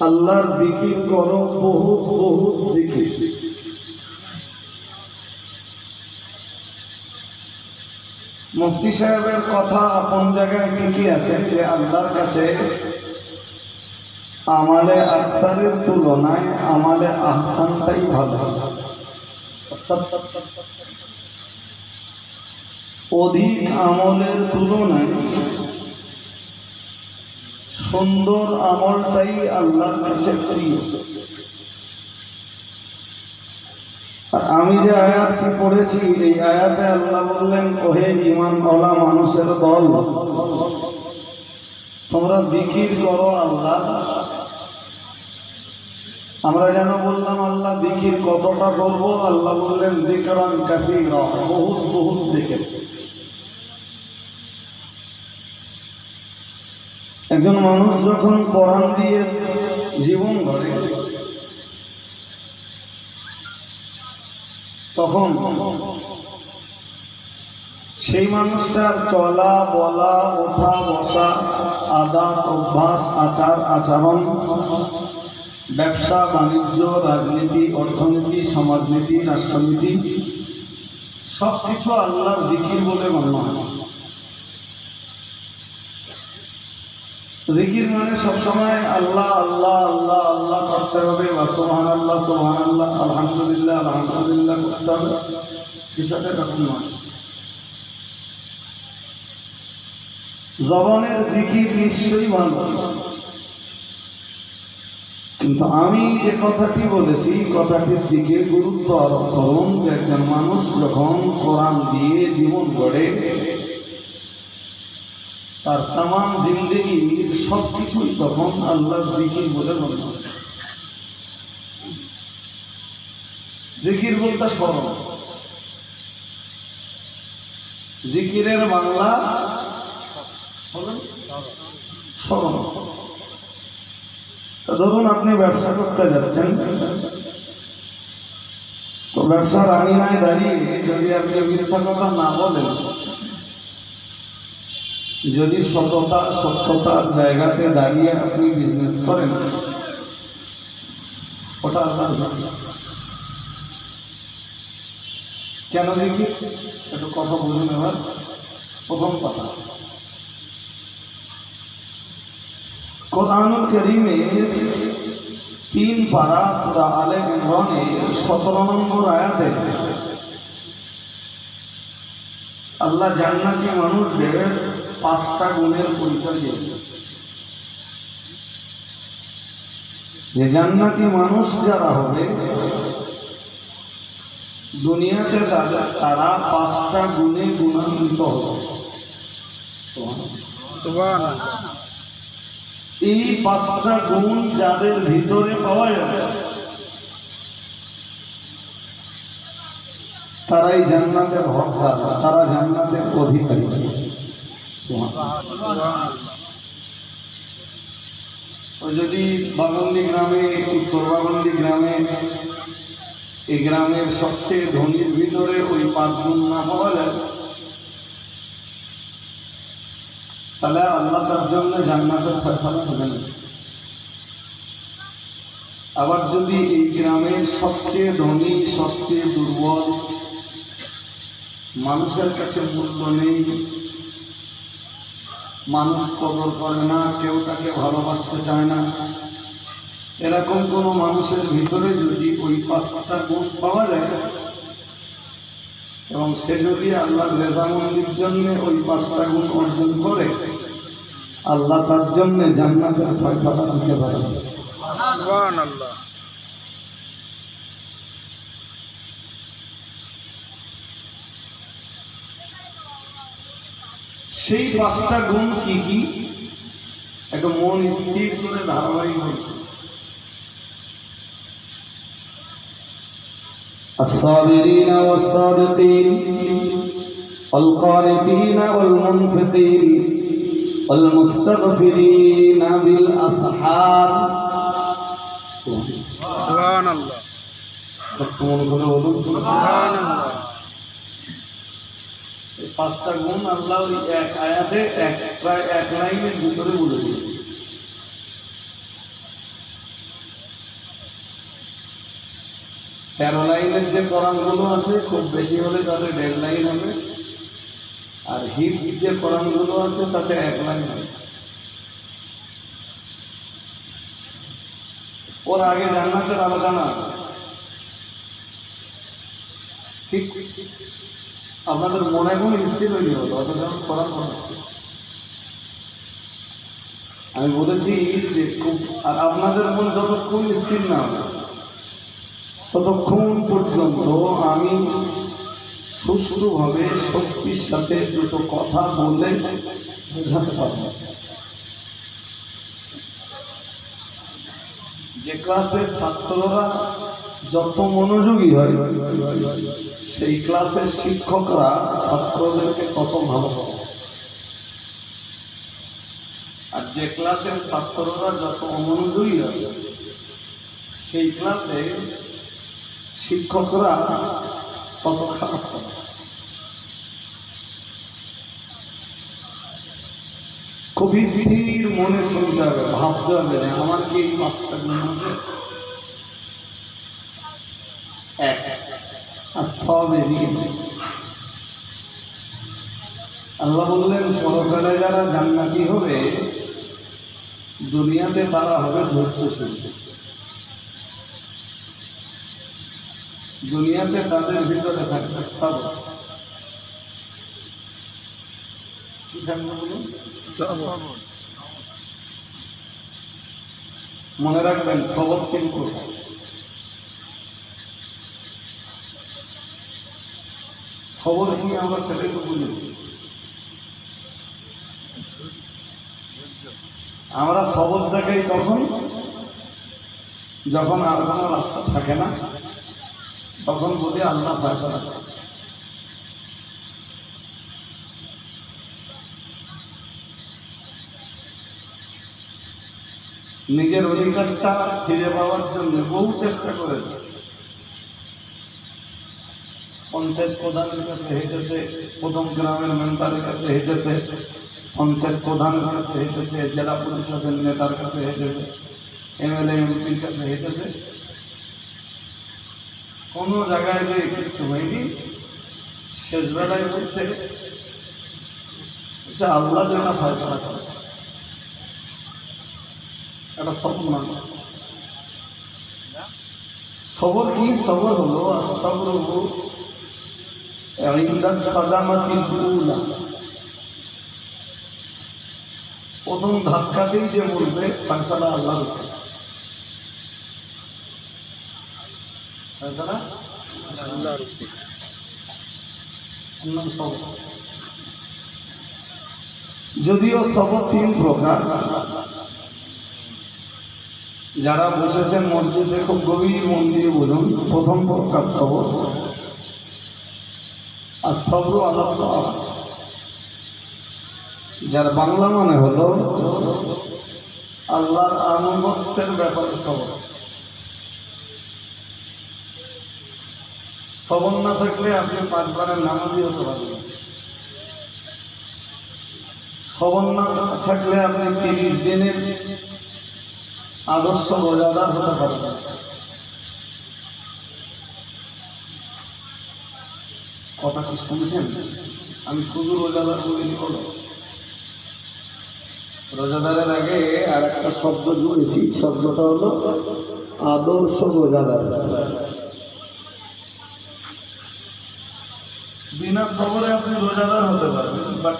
আল্লাহর দিকির করো, বহুত বহুত দিকির মুফতি সাহেবের কথা আপন জায়গায় ঠিকই আছে যে আল্লাহর কাছে আমালে আক্তারের তুলনায় আমালে আহসানটাই ভালো। অধিক আমলের তুলনায় সুন্দর আমলটাই আল্লাহর কাছে আমি যে আয়াতটি পড়েছি, এই আয়াতে আল্লাহ বললেন, ওহে ইমান ওলা মানুষের দল, তোমরা দিকির করো আল্লাহ। আমরা যেন বললাম, আল্লাহ দিকির কতটা করব? আল্লাহ বললেন দিকরান কাফি বহুত বহুত দিকে একজন মানুষ যখন কোরআন দিয়ে জীবন গড়ে, তখন সেই মানুষটার চলা, বলা, ওঠা, বসা, আদাত, অভ্যাস, আচার, আচরণ, ব্যবসা, বাণিজ্য, রাজনীতি, অর্থনীতি, সমাজনীতি, রাষ্ট্রনীতি সব কিছু আল্লাহর দিকির বলে গণ্য হয়। জিকির মানে সবসময় আল্লাহ আল্লাহ আল্লাহ আল্লাহ করতে হবে, বা সোহান আল্লাহ সোহান আল্লাহ আলহামদুলিল্লাহ আলহামদুলিল্লাহ করতে হবে। বিষয়টা এরকম নয়। জবানের জিকির নিশ্চয়ই ভালো। কিন্তু আমি যে কথাটি বলেছি, কথাটির দিকে গুরুত্ব আরোপ করুন একজন মানুষ যখন কোরআন দিয়ে জীবন গড়ে তার তাম জিন্দগির সব কিছুই তখন আল্লাহর জিকির বলে মনে হয়। জিকির বলতে স্মরণ। জিকিরের বাংলা স্মরণ। ধরুন আপনি ব্যবসা করতে যাচ্ছেন। তো ব্যবসার আঙিনায় দাঁড়িয়ে যদি আপনি মিথ্যা কথা না বলেন যদি সততা সত্যতার জায়গাতে দাঁড়িয়ে আপনি বিজনেস করেন, ওটা আল্লাহ কেন দেখি? একটু কথা বলুন এবার। প্রথম কথা, কোরআনুল করিমে তিন পারা সুরা আলে ইমরানে সতেরো নম্বর আয়াতে আল্লাহ জান্নাতি মানুষদের পাঁচটা গুণের পরিচয় দিয়েছে যে জান্নাতি মানুষ যারা হবে দুনিয়াতে তারা পাঁচটা গুণে গুণান্বিত হবে। এই পাঁচটা গুণ যাদের ভিতরে পাওয়া যাবে তারাই জান্নাতের হকদার তারা জান্নাতের অধিকারী। যদি বাগন্দি গ্রামে, উত্তর বাগন্দি গ্রামে, এই গ্রামের সবচেয়ে ধনীর ভিতরে ওই পাঁচ গুণ না পাওয়া যায়, তাহলে আল্লাহ তার জন্য জান্নাতের ফয়সালা হবে না আবার যদি এই গ্রামের সবচেয়ে ধনী, সবচেয়ে দুর্বল মানুষের কাছে মূল্য নেই মানুষ কদর করে না, কেউ তাকে ভালোবাসতে চায় না। এরকম কোনো মানুষের ভিতরে যদি ওই পাঁচটা গুণ পাওয়া যায়, এবং সে যদি আল্লাহ রেজামন্দির জন্য ওই পাঁচটা গুণ অর্জন করে, আল্লাহ তার জন্য জান্নাতের ফয়সালা দিতে পারে। সেই পাঁচটা গুণ কি কি একটা মন স্থির করে ধারাবাহিক হয়েছে الصابرين والصادقين والقانتين والمنفقين والمستغفرين بالأسحار সুবহান আল্লাহ একটু মনে পাঁচটা গুণ আল্লাহ ওই এক আয়াতে এক প্রায় এক লাইনের ভিতরে বলে দিয়েছে। তেরো লাইনের যে কোরআনগুলো আছে, খুব বেশি হলে তাতে দেড় লাইন হবে। আর হিপস যে কোরআনগুলো আছে, তাতে এক লাইন হবে। ওর আগে জান্নাতের আলোচনা ঠিক আপনাদের মনে কোনো স্থির হয়নি হলো আমি কোরআন শোনাচ্ছি আমি বলেছি যে খুব আর আপনাদের মন যতক্ষণ স্থির না হবে, ততক্ষণ পর্যন্ত আমি সুষ্ঠুভাবে, স্বস্তির সাথে দুটো কথা বলে বোঝাতে পারব। যে ক্লাসের ছাত্ররা যত মনোযোগী হয়, সেই ক্লাসের শিক্ষকরা ছাত্রদেরকে কত ভালো আর যে ক্লাসের ছাত্ররা যত অমনোযোগী হয়, সেই ক্লাসে শিক্ষকরা তত খারাপ হবে। খুবই স্থির মনে শুনতে হবে, ভাবতে হবে আমার কি এই পাঁচটা গুণ আছে এক আর সব এদিকে নেই। আল্লাহ বললেন পরকালে যারা জান্নাতি হবে দুনিয়াতে তারা হবে ধৈর্য ধৈর্যশীল। দুনিয়াতে তাদের ভিতরে থাকবে সবর। সবর। মনে রাখবেন সবর তিন সবর কি আমরা তো বুঝি আমরা সবর দেখাই তখন, যখন আর কোনো রাস্তা থাকে না, তখন বলি আল্লাহ ফয়সালা করে। নিজের অধিকারটা ফিরে পাওয়ার জন্য বহু চেষ্টা করেছে পঞ্চায়েত প্রধানের কাছে হেঁটেছে, প্রথম গ্রামের মেম্বারের কাছে হেঁটেছে, পঞ্চায়েত প্রধানের কাছে হেঁটেছে, জেলা পরিষদের নেতার কাছে হেঁটেছে, এমএলএ, এমপির কাছে হেঁটেছে। কোনো জায়গায় যে কিছু হয়নি। শেষ বেলায় বলছে যে আল্লাহ যেন ফয়সলা করে। একটা স্বপ্ন সবর কি সবর হলো আর সবর হলো ইন্দা সাজামাতি উলা প্রথম ধাক্কাতেই যে বলবে ফয়সালা আল্লাহর উপরে। ফয়সালা ওর নাম সবর। যদিও সবর তিন প্রকার। যারা বসেছেন মসজিদে, খুব গভীর মন দিয়ে বলুন, প্রথম প্রকার সবর। আর সবর আল্লাহ যার বাংলা মানে হলো আল্লাহর আনুগত্যের ব্যাপারে সবর। সবর না থাকলে আপনি পাঁচবারের নামাজি হতে পারবেন। সবর না থাকলে আপনি তিরিশ দিনের আদর্শ রোজাদার হতে পারবেন কথা কি শুনছেন? আমি শুধু রোজাদার বলিনি বলো। রোজাদারের আগে আর একটা শব্দ জুড়েছি শব্দটা হলো আদর্শ রোজাদার। বিনা সবরে আপনি রোজাদার হতে পারবেন বাট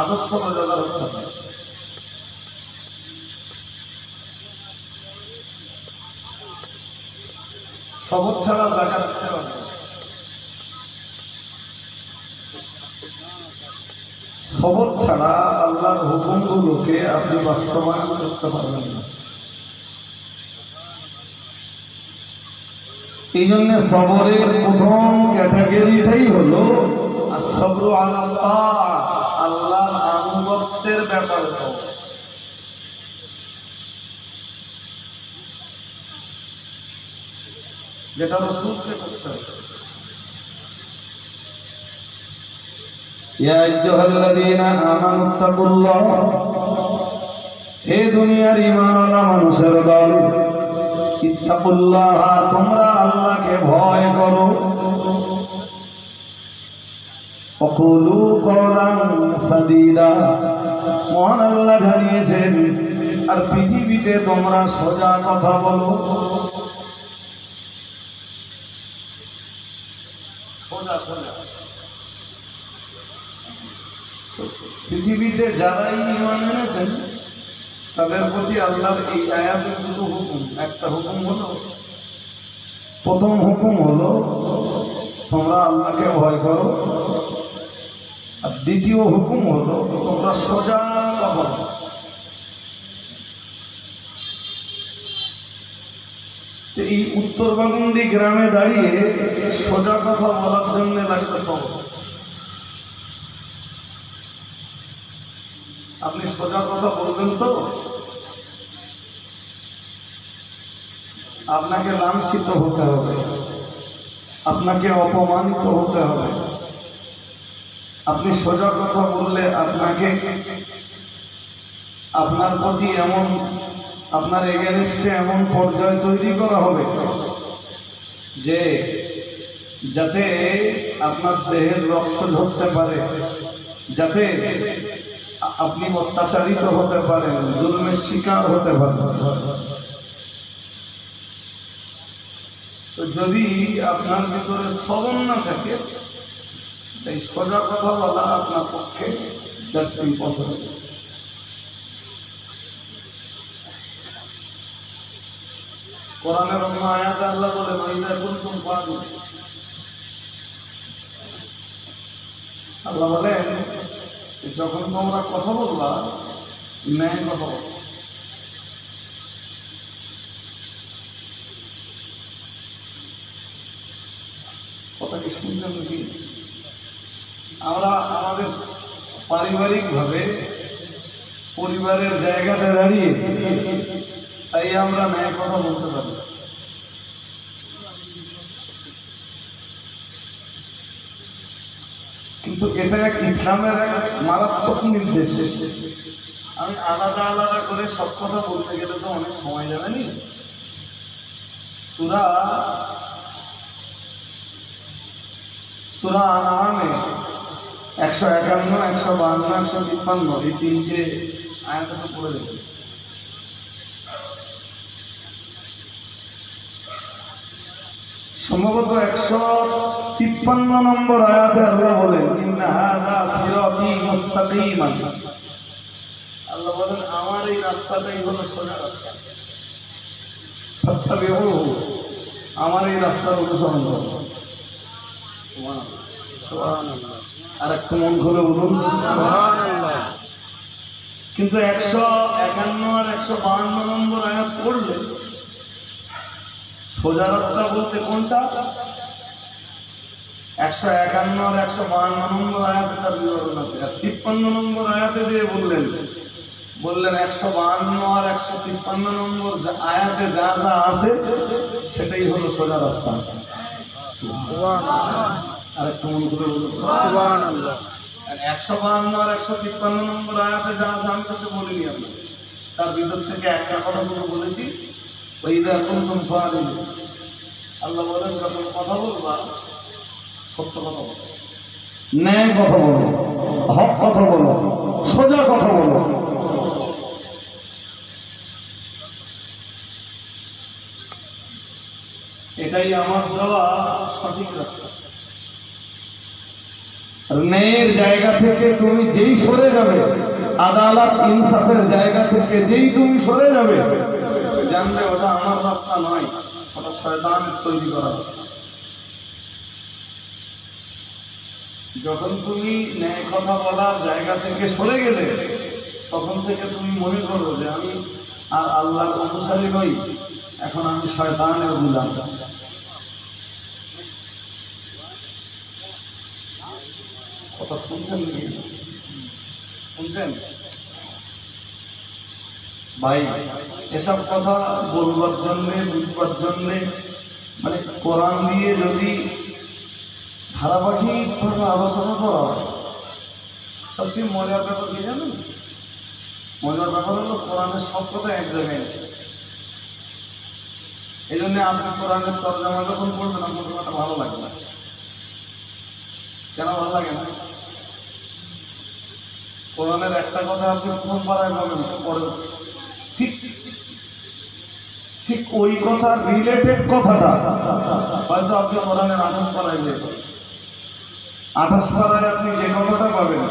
আদর্শ রোজাদার হতে পারবেন সবর ছাড়া জাকাত দিতে পারবেন সবর ছাড়া আল্লাহর হুকুমগুলোকে আপনি বাস্তবায়ন করতে পারবেন না। এই জন্য সবরের প্রথম ক্যাটাগরিটাই হলো সবর আল্লাহ আল্লাহর আনুগত্যের ব্যাপারে সবর। যেটা রসুলকে করতে হবে। يا أيها الذين آمنوا اتقوا الله হে দুনিয়ার ইমানওয়ালা মানুষের দল ইত্তাকুল্লাহ তোমরা আল্লাহকে ভয় করো অকুলু কওলান সাদীদা মহান আল্লাহ জানিয়েছেন আর পৃথিবীতে তোমরা সোজা কথা বলো সোজা সোজা পৃথিবীতে যারাই ইমান এনেছেন, তাদের প্রতি আল্লাহর এই আয়াতের দুটো হুকুম। একটা হুকুম হলো, প্রথম হুকুম হলো, তোমরা আল্লাহকে ভয় করো। আর দ্বিতীয় হুকুম হলো, তোমরা সোজা কথা এই উত্তরবঙ্গী গ্রামে দাঁড়িয়ে সোজা কথা বলার জন্য লাগবে সবর আপনি সোজা কথা বলবেন তো? আপনাকে লাঞ্ছিত হতে হবে। আপনাকে অপমানিত হতে হবে। আপনি সোজা কথা বললে আপনাকে, আপনার প্রতি এমন, আপনার এগেনস্টে এমন পর্যায় তৈরি করা হবে যে, যাতে আপনার দেহের রক্ত ধরতে পারে, যাতে আপনি অত্যাচারিত হতে পারেন, জুলমের শিকার হতে পারেন। তো যদি আপনার ভিতরে শ্রবণ না থাকে এই সোজা কথা বলা আপনার পক্ষে কোরআনের আল্লাহ বলে মহিলা আল্লাহ বলেন যখন তোমরা কথা বলবা ন্যায় কথা বলো কথা কি শুনছেন নাকি? আমরা আমাদের পারিবারিকভাবে পরিবারের জায়গাতে দাঁড়িয়ে, তাই আমরা ন্যায় কথা বলতে পারি। কিন্তু এটা এক ইসলামের এক মারাত্মক নির্দেশ। আমি আলাদা আলাদা করে সব কথা বলতে গেলে তো অনেক সময় যাবে নি? সুরা সুরা আনামে একশো একান্ন, একশো বাহান্ন একশো তিপ্পান্ন এই তিনটে আয়াতটা পড়ে দেবে সম্ভবত একশো তিপ্পান্ন নম্বর আয়াতে আল্লাহ বলেন আল্লাহ বলেন আমার এই রাস্তাটাই হলো সোজা রাস্তা। আমার এই রাস্তার অনুসরণ করো। আর একটু মন খুলে বলুন। কিন্তু একশো একান্ন আর একশো বাহান্ন নম্বর আয়াত পড়লে সোজা রাস্তা বলতে কোনটা? একশো একান্ন আর একশো বাহান্ন নম্বর আয়াতে তার বিবরণ আছে। আর তিপ্পান্ন নম্বর আয়াতে যে বললেন বললেন একশো বাহান্ন আর একশো তিপ্পান্ন নম্বর আয়াতে যা যা আছে সেটাই হলো সোজা রাস্তা। আর একটু মন করে আর একশো বাহান্ন আর একশো তিপ্পান্ন নম্বর আয়াতে যা আছে আমি তো সে বলিনি আপনার তার ভিতর থেকে একটা কথা শুধু বলেছি ওই এখন তুমি ফাদিল আল্লাহ বলেন যখন কথা বলবা সত্য কথা বলো। ন্যায় কথা বলো হক কথা বলো সোজা কথা বলো। এটাই আমার দেওয়া সঠিক রাস্তা। ন্যায়ের জায়গা থেকে তুমি যেই সরে যাবে আদালত ইনসাফের জায়গা থেকে যেই তুমি সরে যাবে জানলে ওটা আমার রাস্তা নয়, ওটা শয়তানের তৈরি করা রাস্তা। যখন তুমি ন্যায় কথা বলার জায়গা থেকে সরে গেলে, তখন থেকে তুমি মনে করো যে আমি আর আল্লাহর অনুসারী নই, এখন আমি শয়তানের গুলাম। কথা শুনছেন শুনছেন? ভাই, এসব কথা বলবার জন্যে, বুঝবার জন্যে মানে কোরআন দিয়ে যদি ধারাবাহিকভাবে আলোচনা করা হয়, সবচেয়ে মজার ব্যাপার কি জানেন? মজার ব্যাপার হলো কোরআনের সব কথা এক জায়গায় এই জন্য আপনি কোরআনের তর্জমা যখন পড়বেন, আপনার কথাটা ভালো লাগবে না। কেন ভালো লাগে না? কোরআনের একটা কথা আপনি প্রথম পাড়ায় তো পরে ঠিক ঠিক ওই কথার রিলেটেড কথাটা হয়তো আপনি কোরআনের আঠাশ পাড়ায় যেয়ে পাবেন। আঠাশ পাড়ায় আপনি যে কথাটা পাবেন,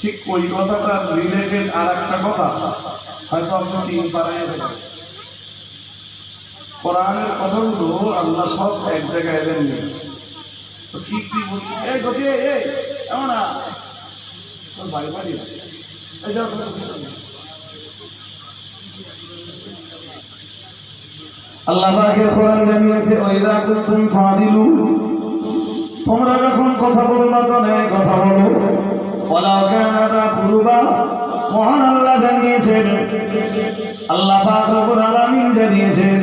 ঠিক ওই কথাটার রিলেটেড আর একটা কথা হয়তো আপনি তিন পাড়ায় এসে পাবেন কোরআনের কথাগুলো আল্লাহ সব এক জায়গায় দেননি তো কি কি বলছি? এই বলছি, এই এমন না বাড়ি বাড়ি এই যাও তুমি ভিতরে যাও। আল্লাহ পাকের কোরআন জানিয়েছে ওয়াইদা কুনতুম ফাদিলু। তোমরা যখন কথা বলবা তো ন্যায় কথা বলো। ওয়ালাউ কানা কুরবা মহান আল্লাহ জানিয়েছেন। আল্লাহ পাক রব্বুল আলামিন জানিয়েছেন।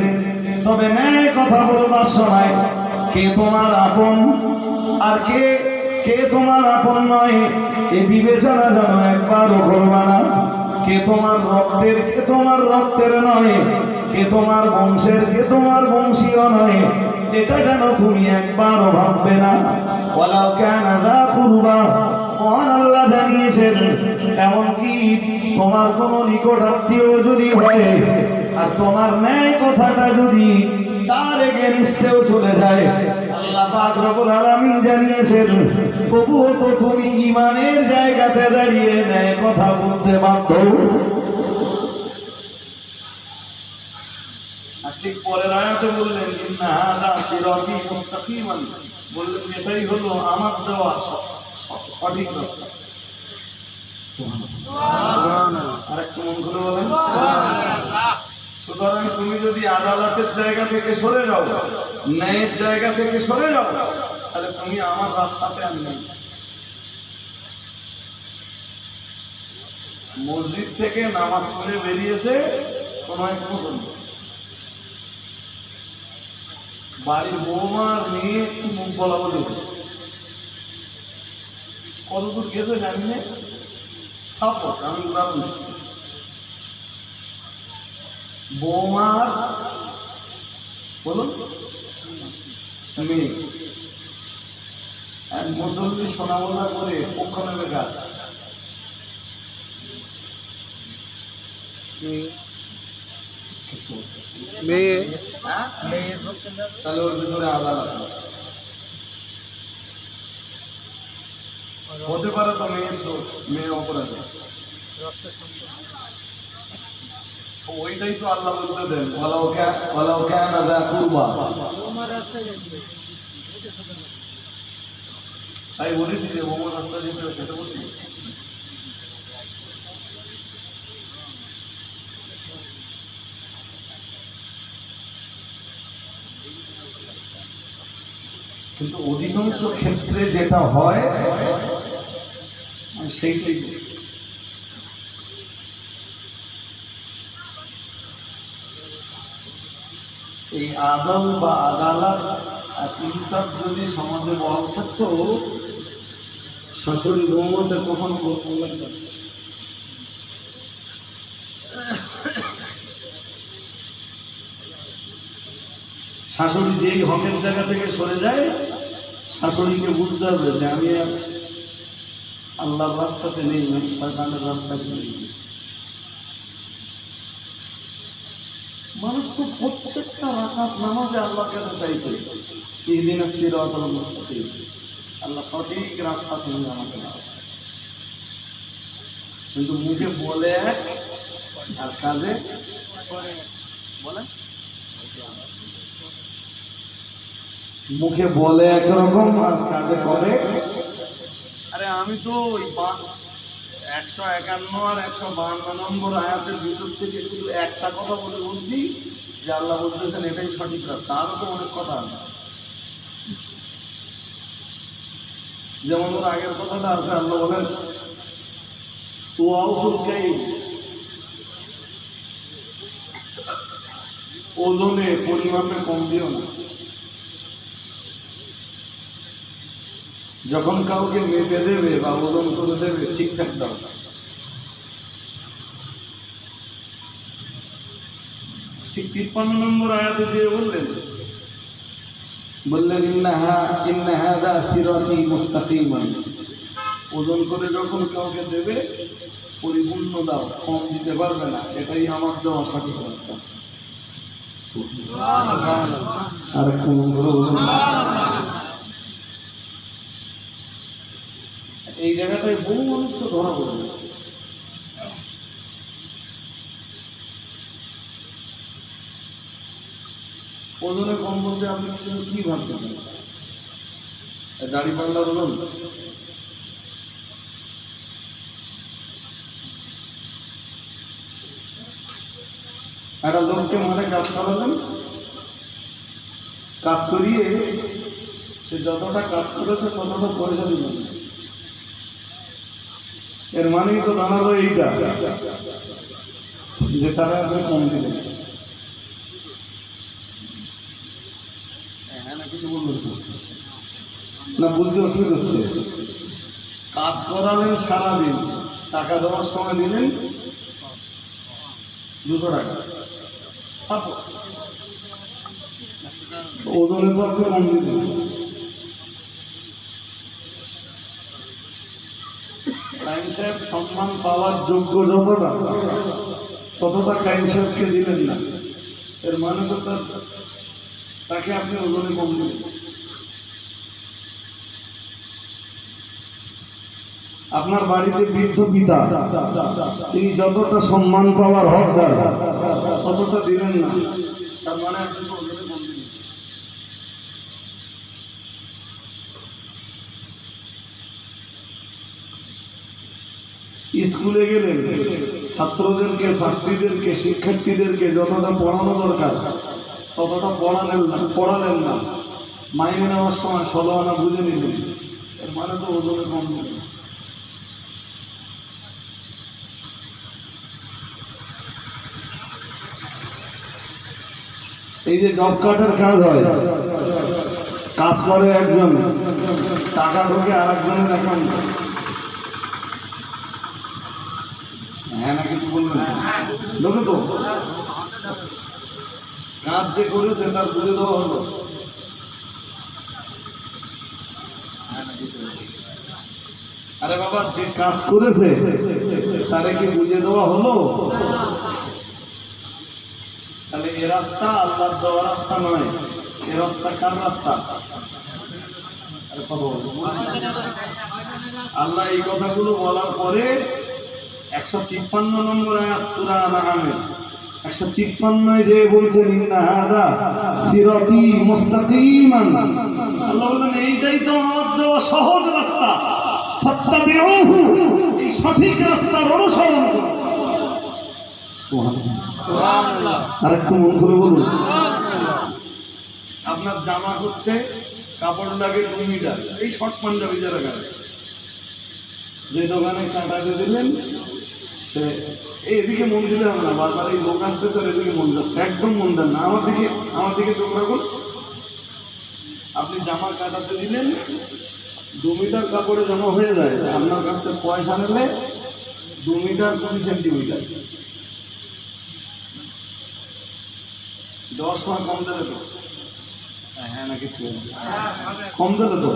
তবে ন্যায় কথা বলবার সময় কে তোমার আপন আর কে কে তোমার আপন নয় এই বিবেচনা যেন একবারও করবা না। কে তোমার রক্তের, কে তোমার রক্তের নয় কে তোমার বংশের কে তোমার বংশীয় নয়। এটা যেন তুমি একবারও ভাববে না? ওয়ালাউ কানা দা কুরবা। মহান আল্লাহ জানিয়েছেন, এমনকি তোমার কোন নিকট আত্মীয় যদি হয়, আর তোমার ন্যায় কথাটা যদি তার এগেনস্টেও চলে যায়, আল্লাহ পাক রব্বুল আলামিন জানিয়েছেন, তবুও তো তুমি ইমানের জায়গাতে দাঁড়িয়ে ন্যায় কথা বলতে বাধ্য আর ঠিক পরের আয়াতে বললেন ইন্না হাদা সিরাতি মুস্তাকিমান। বললেন এটাই হলো আমার দেওয়া সঠিক রাস্তা। সুবহানাল্লাহ। আর একটু মন করে বলেন। সুতরাং তুমি যদি আদালতের জায়গা থেকে সরে যাও ন্যায়ের জায়গা থেকে সরে যাও তাহলে তুমি আমার রাস্তাতে আমি নেই। মসজিদ থেকে নামাজ পড়ে বেরিয়েছে কোন এক মুসলমান বাড়ির বৌমার মেয়ে একটু মুখ বলা বলে। কতদূর গেছে জানি না। সাপোজ আমি উদাহরণ দিচ্ছি বৌমার, বলুন। মেয়ে। আর মুসল্লি সোনা মোজা করে পক্ষ নেবে গাছ মেয়ে? তাহলে ওর ভিতরে আদালত হতে পারে তো মেয়ের দোষ, মেয়ে অপরাধী। ওইটাই তো আল্লাহ বলতে দেন, ওয়ালাউ কা- ওয়ালাউ কানা যা কুরবা। তাই বলেছি যে বোমা রাস্তা যেতে সেটা বলছি। কিন্তু অধিকাংশ ক্ষেত্রে যেটা হয় সেইটাই এই আদল বা আদালত ইনসাফ যদি সমাজে বহাল থাকতো, শাশুড়ি বৌমতে কখনো না। শাশুড়ি যেই হকের জায়গা থেকে সরে যায় শাশুড়িকে বুঝতে হবে যে আমি আল্লাহর রাস্তাতে নেই, আমি শয়তানের রাস্তায় চলে গেছি। মানুষ তো প্রত্যেকটা রাখাত নামাজে আল্লাহর কাছে চাইছে। এই দিনের সিরাতুল মুস্তাকিম। আল্লাহ সঠিক রাস্তা তুমি আমাকে কিন্তু মুখে বলে আর কাজে বলে? মুখে বলে একরকম আর কাজে করে। আরে আমি তো ওই একশো একান্ন আর একশো বাহান্ন নম্বর আয়াতের ভিতর থেকে শুধু একটা কথা বলে বলছি যে আল্লাহ বলতেছেন এটাই সঠিক রাস্তা। আরও তো অনেক কথা আছে। যেমন ওর আগের কথাটা আছে, আল্লাহ বলেন, ওয়াউফুল কাইল। ওজনে পরিমাপে কম দিও না। যখন কাউকে মেপে দেবে বা ওজন করে দেবে ঠিকঠাক দাও। ঠিক তিপ্পান্ন নম্বর আয়াতে যে বললেন বললেন ইন্নাহা ইন্নাহাদা সিরাতি মুস্তাকিমান। ওজন করে যখন কাউকে দেবে পরিপূর্ণ দাও কম দিতে পারবে না। এটাই আমার দেওয়া সঠিক রাস্তা। আর একটু মন করে বলুন। এই জায়গাটায় বহু মানুষ তো ধরা পড়বে ওজনে কম বলতে আপনি কি- ভাবছেন? দাড়ি পাল্লার ওজন একটা লোককে মাঠে কাজ করালেন, কাজ করিয়ে সে যতটা কাজ করেছে ততটা পয়সা দিলেন। এর মানেই তো দাঁড়াল এইটা। যে তারা আপনি কম দিলেন হ্যাঁ না? বুঝতে অসুবিধা হচ্ছে। কাজ করালেন সারাদিন টাকা দেওয়ার সময় দিলেন দুশো টাকা। ওজনে তো আপনি কম দিলেন কাইম সাহেব সম্মান পাওয়ার যোগ্য যতটা, ততটা কাইম সাহেবকে দিলেন না। এর মানে তো তার, তাকে আপনি ওজনে কম দিলেন। আপনার বাড়িতে বৃদ্ধ পিতা, তিনি যতটা সম্মান পাওয়ার হকদার, ততটা দিলেন না। তার মানে আপনি তো ওজনে কম দিলেন স্কুলে গেলে ছাত্রদেরকে, ছাত্রীদেরকে, শিক্ষার্থীদেরকে যতটা পড়ানো দরকার, ততটা পড়ালেন না পড়ালেন না। মাইনে নেওয়ার সময় ষোলো আনা বুঝে নিলেন। এর মানে তো ওজনে কম এই যে জব কার্ডের কাজ হয়, কাজ করে একজন, টাকা ঢোকে আর একজনের অ্যাকাউন্ট হ্যাঁ না কিছু বলবেন ঢোকে তো। কাজ যে করেছে তার বুঝে দেওয়া হলো। আরে বাবা, যে কাজ করেছে, তারে কি বুঝে দেওয়া হলো? তাহলে এ রাস্তা আল্লাহর দেওয়া রাস্তা নয়। এ রাস্তা কার রাস্তা। আল্লাহ এই কথাগুলো বলার পরে একশো তিপ্পান্ন নম্বর আয়াত সূরা আনামের একশো তিপ্পান্নয় যে বলছেন ইন্না হাদা সিরাতি মুস্তাকিমান। আল্লাহ বলেন এইটাই তো আমার দেওয়া সহজ রাস্তা। ফাত্তাবিউহু এই সঠিক রাস্তার অনুসরণ করুন সুবহানাল্লাহ। সুবহানাল্লাহ। মন করে বলুন। আপনার জামা করতে কাপড় লাগে দু মিটার এই শর্ট পাঞ্জাবি যারা গায়ে যে দোকানে কাটাতে দিলেন, সে এদিকে মন দিলে হবে না, বারবার এই লোক আসতেছে আর এদিকে মন যাচ্ছে। একদম মন দেন না। আমার দিকে আমার দিকে চোখ রাখুন। আপনি জামা কাটাতে দিলেন, দু মিটার কাপড়ে জমা হয়ে যায়। আপনার কাছ থেকে পয়সা নিলে দু মিটার কুড়ি সেন্টিমিটার। দশ সময় কম দেবে তো? হ্যাঁ না কিছু কম দেবে তো?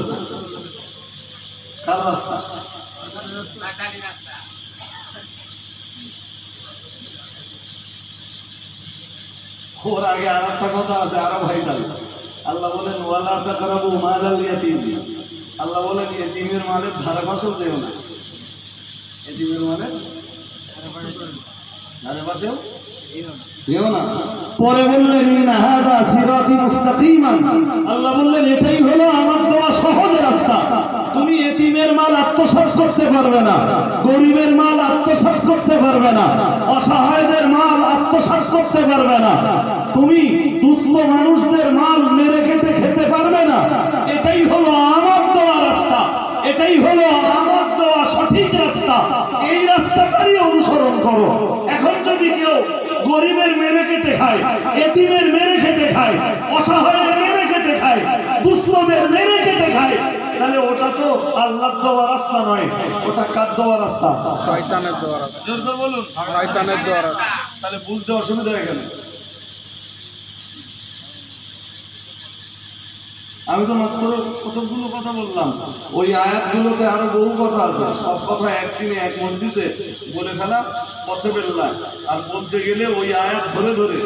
কার রাস্তা? ওর আগে আর একটা কথা আছে, আরও ভাইটাল আল্লাহ বলেন, ওয়ালা তাকারাবু মালাল ইয়াতিম। আল্লাহ বলেন এতিমের মালের ধারে পাশেও যেও না। এতিমের মালের ধারে পাশেও পরে বললেন আল্লাহ বললেন, এটাই হলো আমার দেওয়া সহজ রাস্তা। তুমি এতিমের মাল আত্মসাৎ করতে পারবে না, গরিবের মাল আত্মসাৎ করতে পারবে না, অসহায়দের মাল আত্মসাৎ করতে পারবে না। তুমি দুস্থ মানুষদের মাল মেরে খেতে খেতে পারবে না। এটাই হলো আমার দেওয়া রাস্তা, এটাই হলো আমার দেওয়া সঠিক রাস্তা। এই রাস্তাটারই অনুসরণ করো। এখন যদি কেউ গরিবের মেরে কেটে খায়, এতিমের মেরে কেটে খায়, অসহায়ের মেরে কেটে খায়, দুস্থদের মেরে কেটে খায় তাহলে ওটা তো আল্লাহ দেওয়া রাস্তা নয় ওটা কার দেওয়া রাস্তা? শয়তানের দেওয়া রাস্তা। বলুন। শয়তানের দেওয়া রাস্তা। তাহলে বুঝতে অসুবিধা হয়ে গেল আমি তো মাত্র কতগুলো কথা বললাম। ওই আয়াতগুলোতে আরও বহু কথা আছে। সব কথা একদিনে এক মন্দিরে বলে ফেলা পসিবল না আর বলতে গেলে ওই আয়াত ধরে ধরে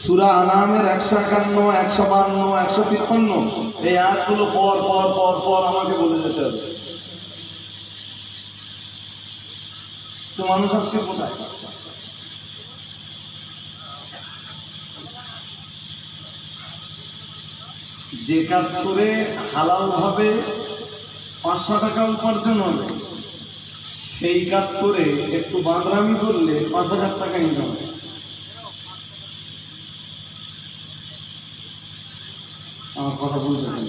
সুরা আনামের একশো একান্ন, একশো বান্ন, একশো তিপ্পান্ন। এই আয়াতগুলো পর পর পর পর আমাকে বলে যেতে হবে। তো মানুষ আজকে কোথায়? যে কাজ করে হালাল ভাবে পাঁচশো টাকা উপার্জন হবে, সেই কাজ করে একটু বাঁদরামি করলে পাঁচ হাজার টাকা ইনকাম হবে। আমার কথা বুঝতেছেন?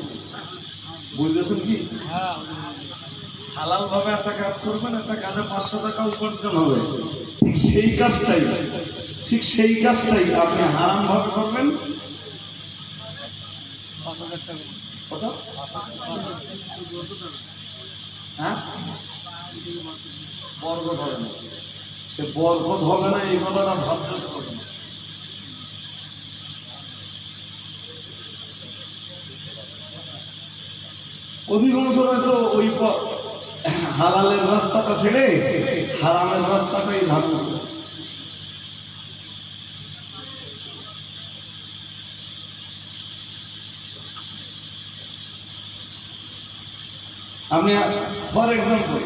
বুঝতেছেন কি? হালাল ভাবে একটা কাজ করবেন একটা কাজে পাঁচশো টাকা উপার্জন হবে। ঠিক সেই কাজটাই ঠিক সেই কাজটাই আপনি হারাম ভাবে করবেন কত? হ্যাঁ? বরকত হবে না। সে বরকত হবে না এই কথাটা ভাবতে হবে না। অধিকাংশ হয়তো ওই প- হালালের রাস্তাটা ছেড়ে হারামের রাস্তাটাই ধারণ করে আপনি ফর এক্সাম্পল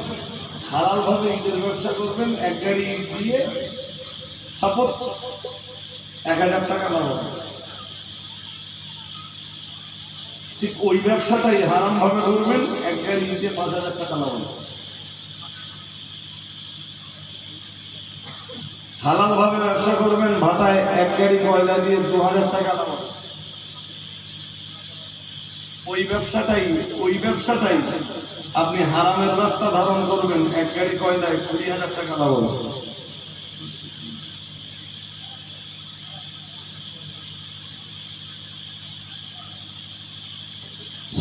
হালাল ভাবে ঈদের ব্যবসা করবেন, এক গাড়ি দিয়ে সাপোজ এক হাজার টাকা লাভ হবে ঠিক ওই ব্যবসাটাই হারাম ভাবে করবেন এক গাড়ি ঈদে পাঁচ হাজার টাকা লাভ হবে। হালাল ভাবে ব্যবসা করবেন, ভাটায় এক গাড়ি কয়লা দিয়ে দু হাজার টাকা হবে। ওই ব্যবসাটাই ওই ব্যবসাটাই আপনি হারামের রাস্তা ধারণ করবেন এক গাড়ি কয়লায় কুড়ি হাজার টাকা লাভ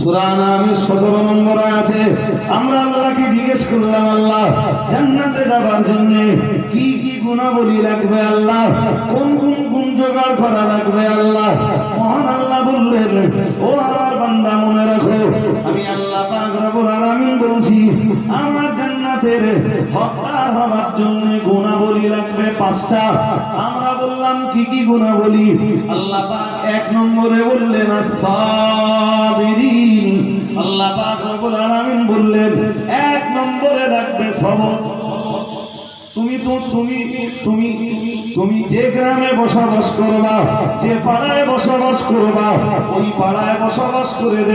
সুরানামের সতেরো নম্বর আয়াতে আমরা আল্লাহকে জিজ্ঞেস করলাম, আল্লাহ, জান্নাতে যাবার জন্য কি কি গুণাবলী লাগবে, আল্লাহ? কোন কোন গুণ জোগাড় করা লাগবে, আল্লাহ? মহান আল্লাহ বললেন, ও আমার বান্দা, মনে রাখো আমি আল্লাহ পাক রব্বুল আলামিন বলছি, আমার জান্নাতের হকদার হওয়ার জন্য গুণাবলী লাগবে পাঁচটা। আমরা বললাম, কি কি গুণাবলী? আল্লাহ পাক এক নম্বরে বললেন, আস-সাবিরিন। আল্লাহ পাক রব্বুল আলামিন বললেন, এক নম্বরে লাগবে সবর। তুমি তো, তুমি তুমি তুমি যে গ্রামে বসবাস করবা, যে পাড়ায় বসবাস করবা, ওই পাড়ায় বসবাস করে দেখবে